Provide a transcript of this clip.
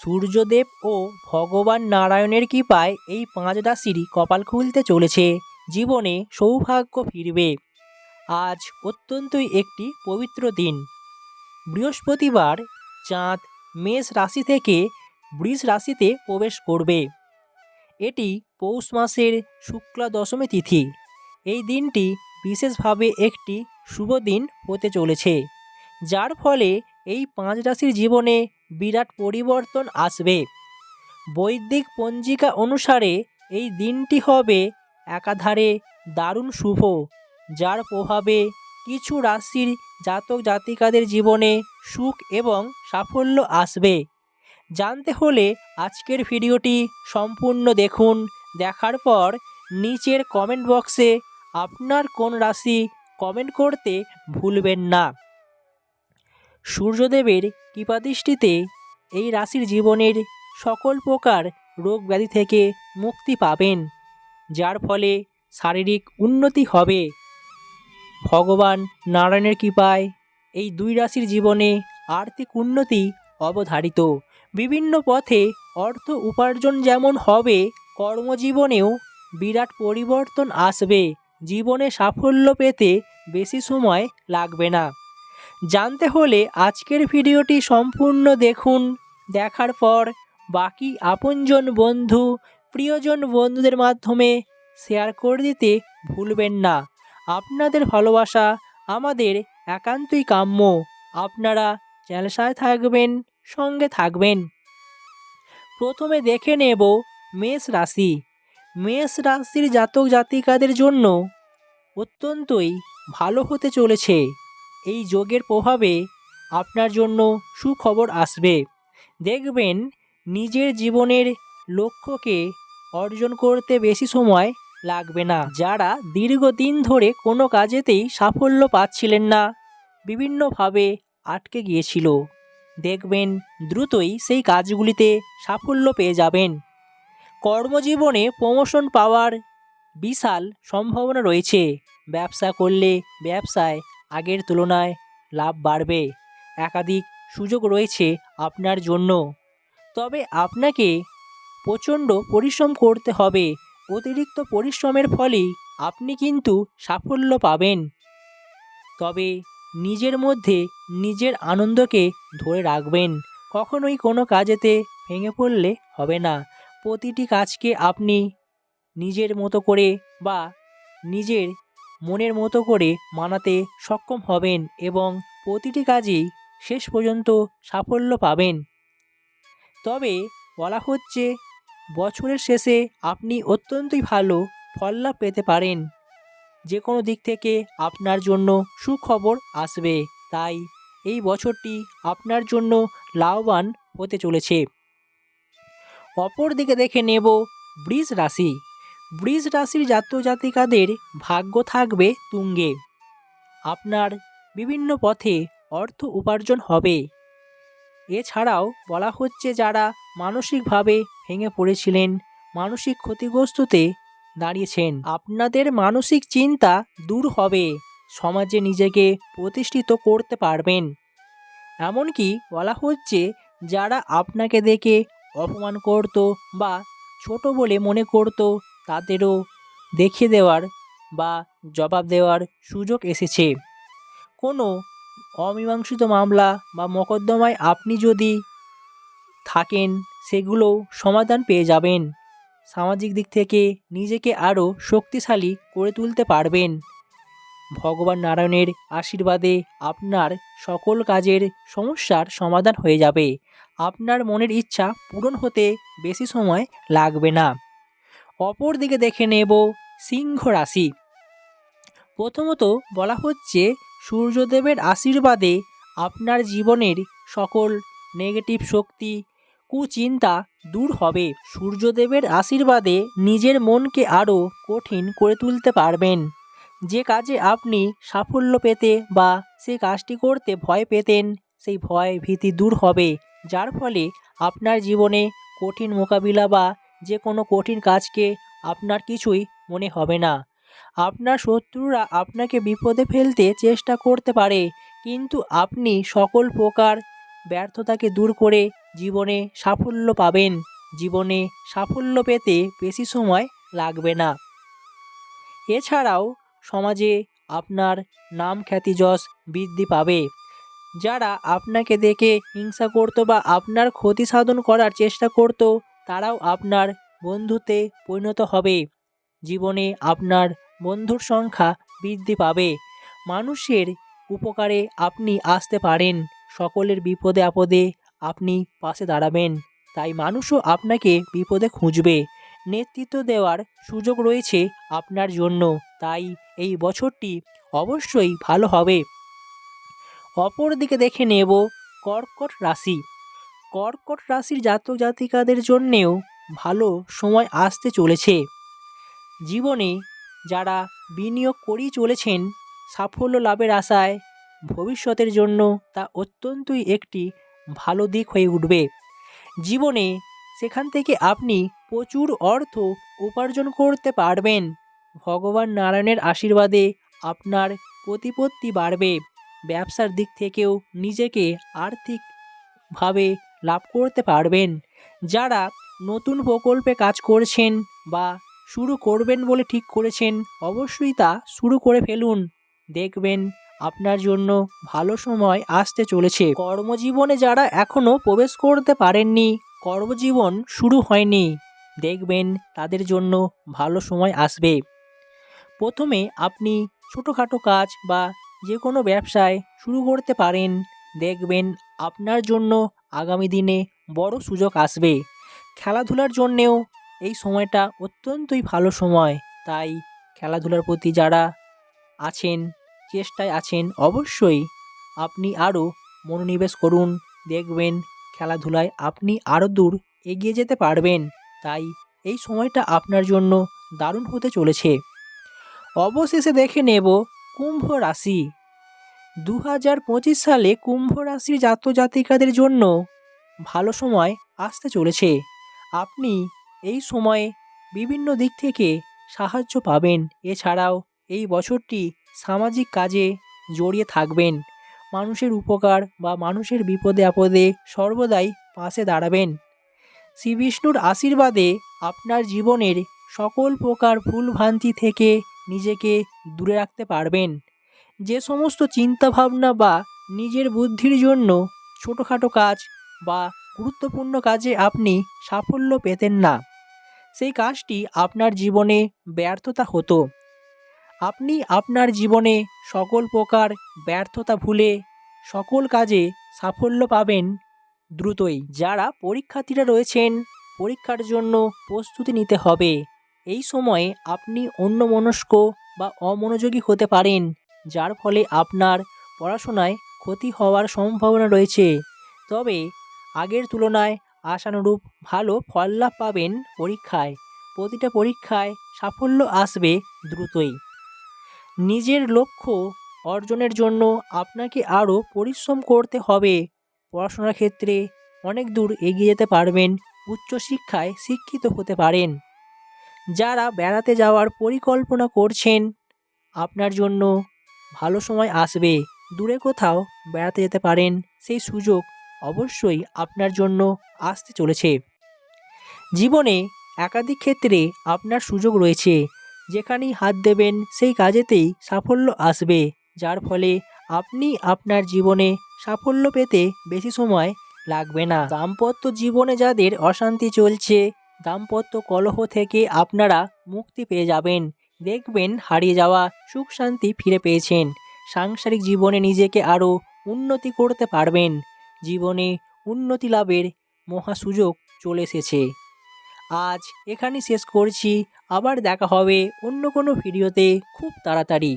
সূর্যদেব ও ভগবান নারায়ণের কৃপায় এই পাঁচ রাশিরই কপাল খুলতে চলেছে। জীবনে সৌভাগ্য ফিরবে। আজ অত্যন্তই একটি পবিত্র দিন। বৃহস্পতিবার চাঁদ মেষ রাশি থেকে বৃষ রাশিতে প্রবেশ করবে। এটি পৌষ মাসের শুক্লা দশমী তিথি। এই দিনটি বিশেষভাবে একটি শুভ দিন হতে চলেছে। যার ফলে এই পাঁচ রাশির জীবনে বিরাট পরিবর্তন আসবে। বৈদিক পঞ্জিকা অনুসারে এই দিনটি হবে একাধারে দারুণ শুভ, যার প্রভাবে কিছু রাশির জাতক জাতিকাদের জীবনে সুখ এবং সাফল্য আসবে। জানতে হলে আজকের ভিডিওটি সম্পূর্ণ দেখুন। দেখার পর নিচের কমেন্ট বক্সে আপনার কোন রাশি কমেন্ট করতে ভুলবেন না। সূর্যদেবের কৃপাদৃষ্টিতে এই রাশির জীবনের সকল প্রকার রোগ ব্যাধি থেকে মুক্তি পাবেন, যার ফলে শারীরিক উন্নতি হবে। ভগবান নারায়ণের কৃপায় এই দুই রাশির জীবনে আর্থিক উন্নতি অবধারিত। বিভিন্ন পথে অর্থ উপার্জন যেমন হবে, কর্মজীবনেও বিরাট পরিবর্তন আসবে। জীবনে সাফল্য পেতে বেশি সময় লাগবে না। জানতে হলে আজকের ভিডিওটি সম্পূর্ণ দেখুন। দেখার পর বাকি আপনজন বন্ধু, প্রিয়জন বন্ধুদের মাধ্যমে শেয়ার করে দিতে ভুলবেন না। আপনাদের ভালোবাসা আমাদের একান্তই কাম্য। আপনারা চ্যানেল সাথে থাকবেন, সঙ্গে থাকবেন। প্রথমে দেখে নেব মেষ রাশি। মেষ রাশির জাতক জাতিকাদের জন্য অত্যন্তই ভালো হতে চলেছে। এই যোগের প্রভাবে আপনার জন্য সুখবর আসবে। দেখবেন, নিজের জীবনের লক্ষ্যকে অর্জন করতে বেশি সময় লাগবে না। যারা দীর্ঘদিন ধরে কোনো কাজেতেই সাফল্য পাচ্ছিলেন না, বিভিন্নভাবে আটকে গিয়েছিল। দেখবেন, দ্রুতই সেই কাজগুলিতে সাফল্য পেয়ে যাবেন। কর্মজীবনে প্রমোশন পাওয়ার বিশাল সম্ভাবনা রয়েছে। ব্যবসা করলে ব্যবসায় আগের তুলনায় লাভ বাড়বে। একাধিক সুযোগ রয়েছে আপনার জন্য। তবে আপনাকে প্রচণ্ড পরিশ্রম করতে হবে। অতিরিক্ত পরিশ্রমের ফলেই আপনি কিন্তু সাফল্য পাবেন। তবে নিজের মধ্যে নিজের আনন্দকে ধরে রাখবেন। কখনোই কোনো কাজেতে ভেঙে পড়লে হবে না। প্রতিটি কাজকে আপনি নিজের মতো করে বা নিজের মনের মতো করে মানাতে সক্ষম হবেন এবং প্রতিটি কাজেই শেষ পর্যন্ত সাফল্য পাবেন। তবে বলা হচ্ছে, বছরের শেষে আপনি অত্যন্তই ভালো ফল লাভ পেতে পারেন। যে কোনো দিক থেকে আপনার জন্য সুখবর আসবে, তাই এই বছরটি আপনার জন্য লাভবান হতে চলেছে। অপর দিকে দেখে নেব বৃষ রাশি। বৃষ রাশির জাতক জাতিকাদের ভাগ্য থাকবে তুঙ্গে। আপনার বিভিন্ন পথে অর্থ উপার্জন হবে। এছাড়াও বলা হচ্ছে যারা মানসিকভাবে ভেঙে পড়েছিলেন, মানসিক ক্ষতিগ্রস্ততে দাঁড়িয়েছেন, আপনাদের মানসিক চিন্তা দূর হবে, সমাজে নিজেকে প্রতিষ্ঠিত করতে পারবেন। এমনকি বলা হচ্ছে যারা আপনাকে দেখে অপমান করত বা ছোট বলে মনে করত তাদেরও দেখিয়ে দেওয়ার বা জবাব দেওয়ার সুযোগ এসেছে। কোনো অমীমাংসিত মামলা বা মকদ্দমায় আপনি যদি থাকেন সেগুলোও সমাধান পেয়ে যাবেন। সামাজিক দিক থেকে নিজেকে আরও শক্তিশালী করে তুলতে পারবেন। ভগবান নারায়ণের আশীর্বাদে আপনার সকল কাজের সমস্যার সমাধান হয়ে যাবে। আপনার মনের ইচ্ছা পূরণ হতে বেশি সময় লাগবে না। অপর দিকে দেখে নেব সিংহ রাশি। প্রথমত বলা হচ্ছে, সূর্যদেবের আশীর্বাদে আপনার জীবনের সকল নেগেটিভ শক্তি, কুচিন্তা দূর হবে। সূর্যদেবের আশীর্বাদে নিজের মনকে আরও কঠিন করে তুলতে পারবেন। যে কাজে আপনি সাফল্য পেতে বা সেই কাজটি করতে ভয় পেতেন, সেই ভয় ভীতি দূর হবে। যার ফলে আপনার জীবনে কঠিন মোকাবিলা বা যে কোনো কঠিন কাজকে আপনার কিছুই মনে হবে না। আপনার শত্রুরা আপনাকে বিপদে ফেলতে চেষ্টা করতে পারে, কিন্তু আপনি সকল প্রকার ব্যর্থতাকে দূর করে জীবনে সাফল্য পাবেন। জীবনে সাফল্য পেতে বেশি সময় লাগবে না। এছাড়াও সমাজে আপনার নাম খ্যাতি যশ বৃদ্ধি পাবে। যারা আপনাকে দেখে হিংসা করতো বা আপনার ক্ষতি সাধন করার চেষ্টা করতো তারাও আপনার বন্ধুতে পরিণত হবে। জীবনে আপনার বন্ধুর সংখ্যা বৃদ্ধি পাবে। মানুষের উপকারে আপনি আসতে পারেন। সকলের বিপদে আপদে আপনি পাশে দাঁড়াবেন। তাই মানুষও আপনাকে বিপদে খুঁজবে। নেতৃত্ব দেওয়ার সুযোগ রয়েছে আপনার জন্য। তাই এই বছরটি অবশ্যই ভালো হবে। অপর দিকে দেখে নেব কর্কট রাশি। কর্কট রাশির জাতক জাতিকাদের জন্যেও ভালো সময় আসতে চলেছে। জীবনে যারা বিনিয়োগ করেই চলেছেন, সাফল্য লাভের আশায় ভবিষ্যতের জন্য তা অত্যন্তই একটি ভালো দিক হয়ে উঠবে। জীবনে সেখান থেকে আপনি প্রচুর অর্থ উপার্জন করতে পারবেন। ভগবান নারায়ণের আশীর্বাদে আপনার প্রতিপত্তি বাড়বে। ব্যবসার দিক থেকেও নিজেকে আর্থিকভাবে লাভ করতে পারবেন। যারা নতুন প্রকল্পে কাজ করছেন বা শুরু করবেন বলে ঠিক করেছেন, অবশ্যই তা শুরু করে ফেলুন। দেখবেন আপনার জন্য ভালো সময় আসতে চলেছে। কর্মজীবনে যারা এখনও প্রবেশ করতে পারেননি, কর্মজীবন শুরু হয়নি। দেখবেন তাদের জন্য ভালো সময় আসবে। প্রথমে আপনি ছোটোখাটো কাজ বা যে কোনো ব্যবসায় শুরু করতে পারেন। দেখবেন আপনার জন্য আগামী দিনে বড় সুযোগ আসবে। খেলাধুলার জন্যেও এই সময়টা অত্যন্তই ভালো সময়। তাই খেলাধুলার প্রতি যারা আছেন, চেষ্টায় আছেন, অবশ্যই আপনি আরও মনোনিবেশ করুন, দেখবেন খেলাধুলায় আপনি আরও দূর এগিয়ে যেতে পারবেন। তাই এই সময়টা আপনার জন্য দারুণ হতে চলেছে। অবশেষে দেখে নেব কুম্ভ রাশি। দু হাজার পঁচিশ সালে কুম্ভ রাশির জাতক জাতিকাদের জন্য ভালো সময় আসতে চলেছে। আপনি এই সময়ে বিভিন্ন দিক থেকে সাহায্য পাবেন। এছাড়াও এই বছরটি সামাজিক কাজে জড়িয়ে থাকবেন। মানুষের উপকার বা মানুষের বিপদে আপদে সর্বদাই পাশে দাঁড়াবেন। শ্রী বিষ্ণুর আশীর্বাদে আপনার জীবনের সকল প্রকার ভুলভ্রান্তি থেকে নিজেকে দূরে রাখতে পারবেন। যে সমস্ত চিন্তাভাবনা বা নিজের বুদ্ধির জন্য ছোটোখাটো কাজ বা গুরুত্বপূর্ণ কাজে আপনি সাফল্য পেতেন না। সেই কাজটি আপনার জীবনে ব্যর্থতা হতো। আপনি আপনার জীবনে সকল প্রকার ব্যর্থতা ভুলে সকল কাজে সাফল্য পাবেন দ্রুতই। যারা পরীক্ষার্থীরা রয়েছেন, পরীক্ষার জন্য প্রস্তুতি নিতে হবে। এই সময়ে আপনি অন্যমনস্ক বা অমনোযোগী হতে পারেন। যার ফলে আপনার পড়াশোনায় ক্ষতি হওয়ার সম্ভাবনা রয়েছে। তবে আগের তুলনায় আশানুরূপ ভালো ফললাভ পাবেন পরীক্ষায়। প্রতিটা পরীক্ষায় সাফল্য আসবে দ্রুতই। নিজের লক্ষ্য অর্জনের জন্য আপনাকে আরও পরিশ্রম করতে হবে। পড়াশোনার ক্ষেত্রে অনেক দূর এগিয়ে যেতে পারবেন, উচ্চশিক্ষায় শিক্ষিত হতে পারেন। যারা বেড়াতে যাওয়ার পরিকল্পনা করছেন, আপনার জন্য ভালো সময় আসবে। দূরে কোথাও বেড়াতে যেতে পারেন, সেই সুযোগ অবশ্যই আপনার জন্য আসতে চলেছে। জীবনে একাধিক ক্ষেত্রে আপনার সুযোগ রয়েছে। যেখানেই হাত দেবেন, সেই কাজেতেই সাফল্য আসবে। যার ফলে আপনি আপনার জীবনে সাফল্য পেতে বেশি সময় লাগবে না। দাম্পত্য জীবনে যাদের অশান্তি চলছে, দাম্পত্য কলহ থেকে আপনারা মুক্তি পেয়ে যাবেন। দেখবেন হারিয়ে যাওয়া সুখ শান্তি ফিরে পেয়েছেন। সাংসারিক জীবনে নিজেকে আরও উন্নতি করতে পারবেন। জীবনে উন্নতি লাভের মহা সুযোগ চলে এসেছে। আজ এখানে শেষ করছি। আবার দেখা হবে অন্য কোনো ভিডিওতে খুব তাড়াতাড়ি।